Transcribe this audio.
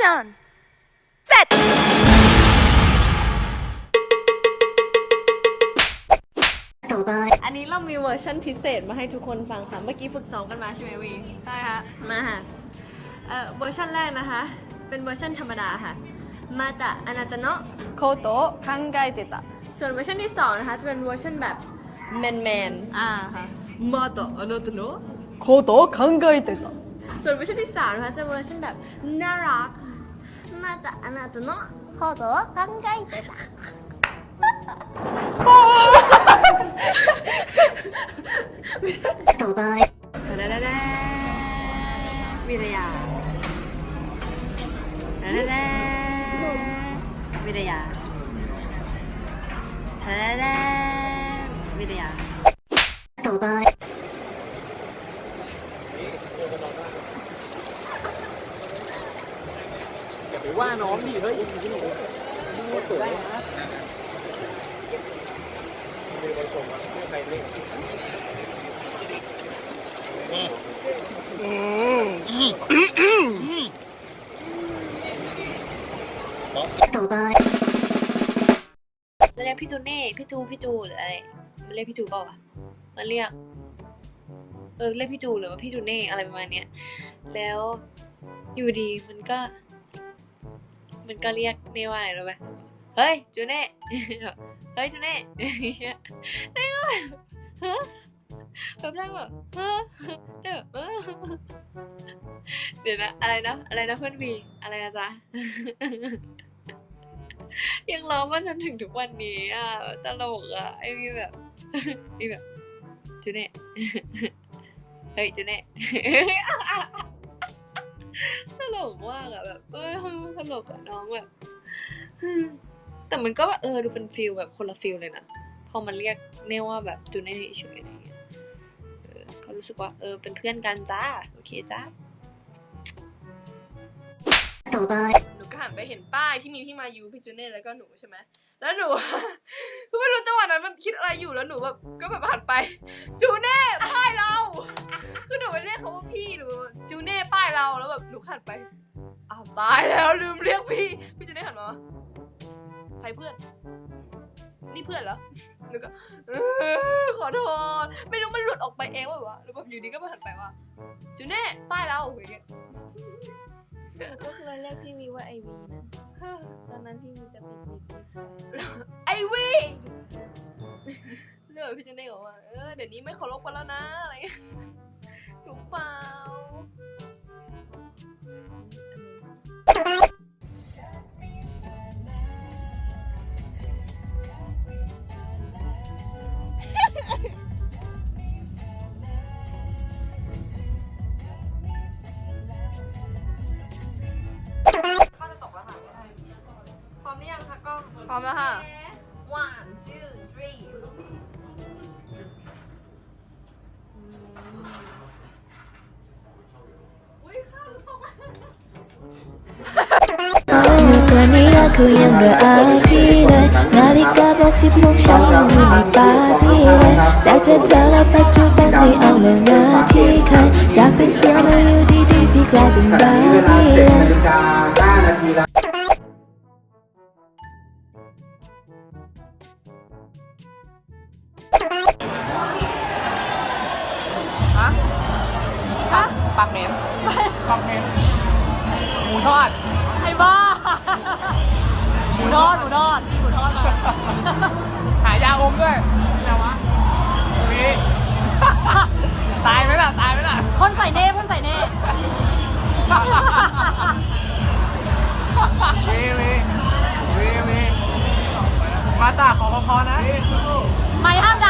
Action! Set! อันนี้เรามีเวอร์ชันพิเศษมาให้ทุกคนฟังค่ะ เมื่อกี้ฝึกซ้อมกันมาใช่ไหมวี ใช่ค่ะ มาค่ะเอ่อเวอร์ชันแรกนะคะ เป็นเวอร์ชันธรรมดาค่ะ มาตะอนาตโนะโคโตะคังไกเตตะ ส่วนเวอร์ชันที่สองนะคะ จะเป็นเวอร์ชันแบบแมนแมนๆอ่าค่ะ มาตะอนาตโนะโคโตะคังไกเตตะ ส่วนเวอร์ชันที่สามนะคะจะเวอร์ชันแบบน่ารัก มาตะอนาตโนะโคโตะคังไกเตตะต่อไปดาดาดาวิทยาดาดาดา วิทยาดาดาดาวิทยาต่อไปอย่าไปว่าน้องดิเฮ้ยดูตัวนะต่อไปมันเรียกพี่จูเน่พี่จูพี่จูหรืออะไรมันเรียกพี่จูเปล่าวะมันเรียก เออเรียกพี่จูหรือว่าพี่จูเน่อะไรประมาณเนี้ยแล้วอยู่ดีมันก็ มันก็เรียกเน่ว่าอะไรรู้ไหมเฮ้ยจูเน่เฮ้ยจูเน่อย่างเงี้ยแล้วก็แบบฮะแบบนั่งแบบฮะแล้วแบบเออเดี๋ยวนะอะไรนะอะไรนะเพื่อนวีอะไรนะจ๊ะยังร้องมาจนถึงทุกวันนี้อะตลกอะไอ้มีแบบมีแบบจูเน่เฮ้ยจูเน่ ตลกมากอะแบบเออตลกอะน้องแบบ แต่มันก็แบบเออดูเป็นฟิลแบบคนละฟิลเลยนะพอมันเรียกเน่ว่าแบบจูเน่เฉยอะไรเงี้ยเออก็รู้สึกว่าเออเป็นเพื่อนกันจ้าโอเคจ้าต่อไปหนูก็หันไปเห็นป้ายที่มีพี่มายูพี่จูเน่แล้วก็หนูใช่ไหมแล้วหนูก็ไม่รู้จังหวะนั้นมันคิดอะไรอยู่แล้วหนูแบบก็แบบหันไป จูเน่ป้ายเราคือหนูไปเรียกเขาว่าพี่หนูจูเน่ป้าย เราแล้วแบบหนูหันไปอ้าวตายแล้วลืมเรียกพี่ พี่จูเน่หันมาว่าใครเพื่อน นี่เพื่อนเหรอหนูก็เออขอโทษ ไม่รู้มันหลุดออกไปเองว่าวะหรือแบบอยู่ดีก็มาหันไปว่าจูเน่ป้ายเราอย่างเงี้ยก็คือเรียกพี่วีว่าไอวีนะ ตอนนั้นพี่วีจะเป็นบิ๊กบิ๊กไอวีเรื่องแบบพี่เจนนี่บอกว่า เออเดี๋ยวนี้ไม่เคารพกันแล้วนะอะไรเงี้ยถูกเปล่า ข้าจะตกแล้วค่ะพร้อมหรือยังคะกล้อง พร้อมแล้วค่ะ กรณี aku yang berakhir Nalika box 10โมงเช้าอยู่ในปาร์ตี้เลยแต่เจอเธอแล้วปัจจุบันไม่เอาเลยนาทีใครจากเป็นเสียมาอยู่ดีๆที่กลายเป็นบาร์บี้เลยปักเหม็นปักเหม็นหมูทอดไอ้บ้าห มูทอดหมูทอดหมูทอดมาหายาอมด้วยอะไรวะมีตายไหมล่ะ ตายไหมล่ะคนใส่เน่คนใส่เน่มีมีมีมีมาตาขอพอๆนะ ไม่ห้ามดับ